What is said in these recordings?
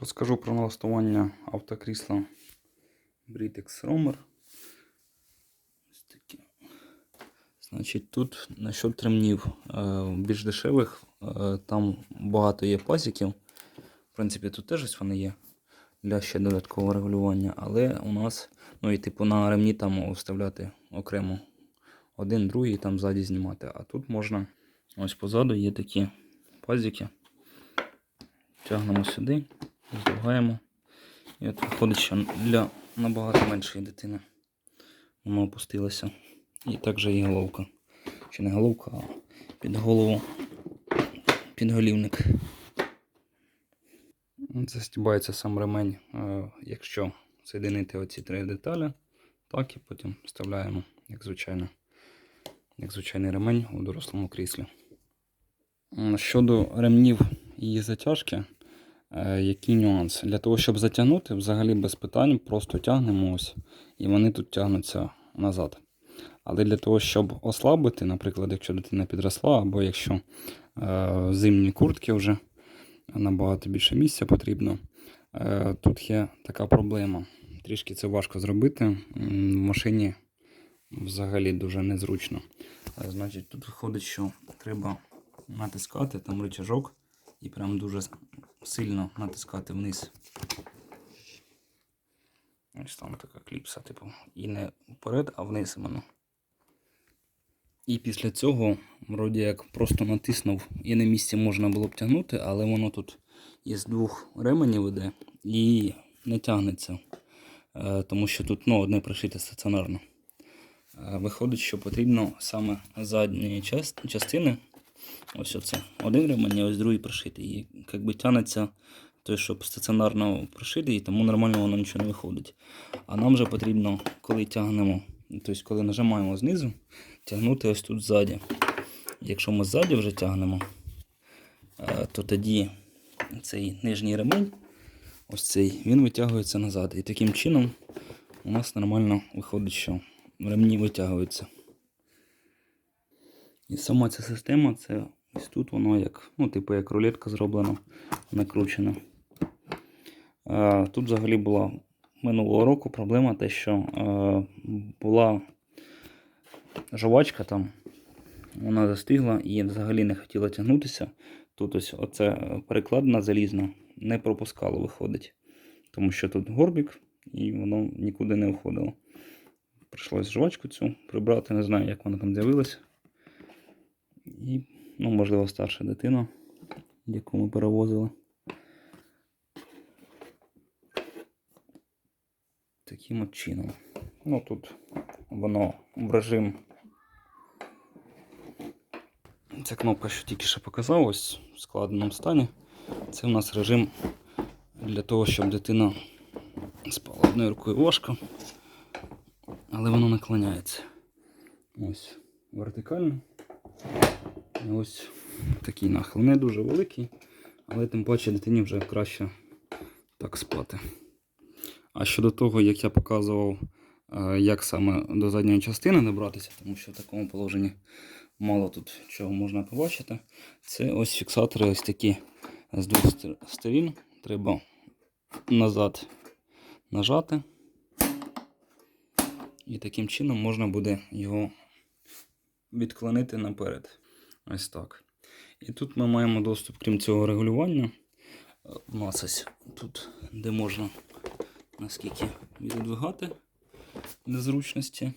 Розкажу про налаштування автокрісла Britex Romer. Значить, тут насчет ремнів е, більш дешевих, е, там багато є пасіків. В принципі, тут теж вони є для ще додаткового регулювання, але у нас, ну і типу на ремні там вставляти окремо один, другий, там ззаді знімати. А тут можна ось позаду є такі пазики. Тягнемо сюди, здвигаємо. І от виходить, що для набагато меншої дитини воно опустилося. І також і головка. Чи не головка, а під голову підголівник. Застібається сам ремень, е, якщо соєдинити оці три деталі, так і потім вставляємо, як звичайно, як звичайний ремень у дорослому кріслі. Щодо ремнів і затяжки, який нюанс? Для того, щоб затягнути, взагалі без питань, просто тягнемо ось, і вони тут тягнуться назад. Але для того, щоб ослабити, наприклад, якщо дитина підросла, або якщо е, зимні куртки вже набагато більше місця потрібно, е, тут є така проблема. Трішки це важко зробити. В машині взагалі дуже незручно. Е, Значить, тут виходить, що треба натискати там рычажок і прям дуже сильно натискати вниз. Ось там така кліпса, типу, і не вперед, а вниз іменно. І після цього, вроді як просто натиснув, і на місці можна було б тягнути, але воно тут із двох ременів іде і не тягнеться. Е, Тому що тут ну, одне пришите стаціонарно. Е, Виходить, що потрібно саме задньої частини. Ось оце. Один ремень, а ось другий пришитий. І якби тягнеться той, щоб стаціонарно пришитий, і тому нормально воно нічого не виходить. А нам вже потрібно, коли тягнемо, тобто коли нажимаємо знизу, тягнути ось тут ззаді. Якщо ми ззаді вже тягнемо, е, то тоді цей нижній ремень, ось цей, він витягується назад. І таким чином у нас нормально виходить, що ремні витягуються. І сама ця система, це ось тут воно як, ну, типу, як рулетка зроблена, накручена. Е, Тут взагалі була минулого року проблема те, що е, була жвачка там, вона застигла і взагалі не хотіла тягнутися. Тут ось оце е, залізна не пропускало, виходить. Тому що тут горбик і воно нікуди не виходило. Прийшлось жвачку цю прибрати, не знаю, як вона там з'явилася. І, ну, можливо, старша дитина, яку ми перевозили. Таким от чином. Ну тут воно в режим. Ця кнопка, що тільки що показав, ось в складеному стані. Це у нас режим для того, щоб дитина спала одною рукою важко, але воно наклоняється. Ось вертикально. Ось такий нахил. Не дуже великий, але тим паче дитині вже краще так спати. А щодо того, як я показував, е, як саме до задньої частини добратися, тому що в такому положенні мало тут чого можна побачити. Це ось фіксатори ось такі з двох стор- сторін. Треба назад нажати. І таким чином можна буде його відклонити наперед. Ось так. І тут ми маємо доступ, крім цього регулювання. Е, У нас ось тут, де можна наскільки відодвигати для зручності.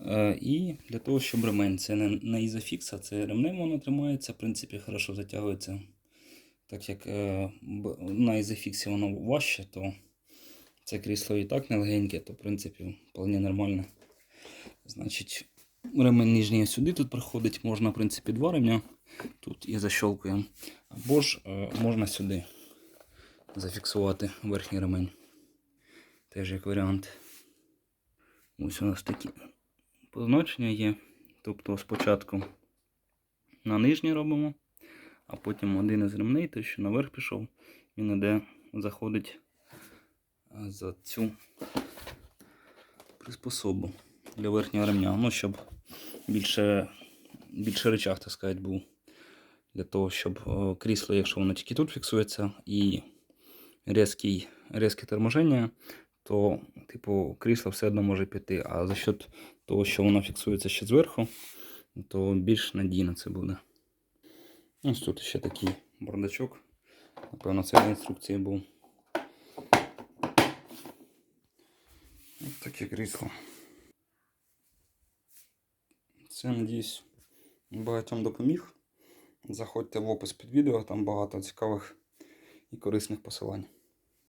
Е, І для того, щоб ремень. Це не ізофікс, а це ремнем воно тримається. В принципі, хорошо затягується. Так як е, на ізофіксі воно важче, то це крісло і так не легеньке, то в принципі вполне нормально. Значить, ремень нижній сюди тут проходить, можна, в принципі, два ремня тут і защолкуємо. Або ж е, можна сюди зафіксувати верхній ремень. Теж як варіант. Ось у нас такі позначення є. Тобто спочатку на нижній робимо, а потім один із ремней, той, що наверх пішов, він іде, заходить за цю приспособу для верхнього ремня. Ну, щоб більше, більше речах, так сказати, був. Для того, щоб крісло, якщо воно тільки тут фіксується, і різкий, різке торможення, то, типу, крісло все одно може піти. А за счет того, що воно фіксується ще зверху, то більш надійно це буде. Ось тут ще такий бардачок. Напевно, це в інструкції був. Ось таке крісло. Це, надіюсь, багатьом допоміг. Заходьте в опис під відео, там багато цікавих і корисних посилань.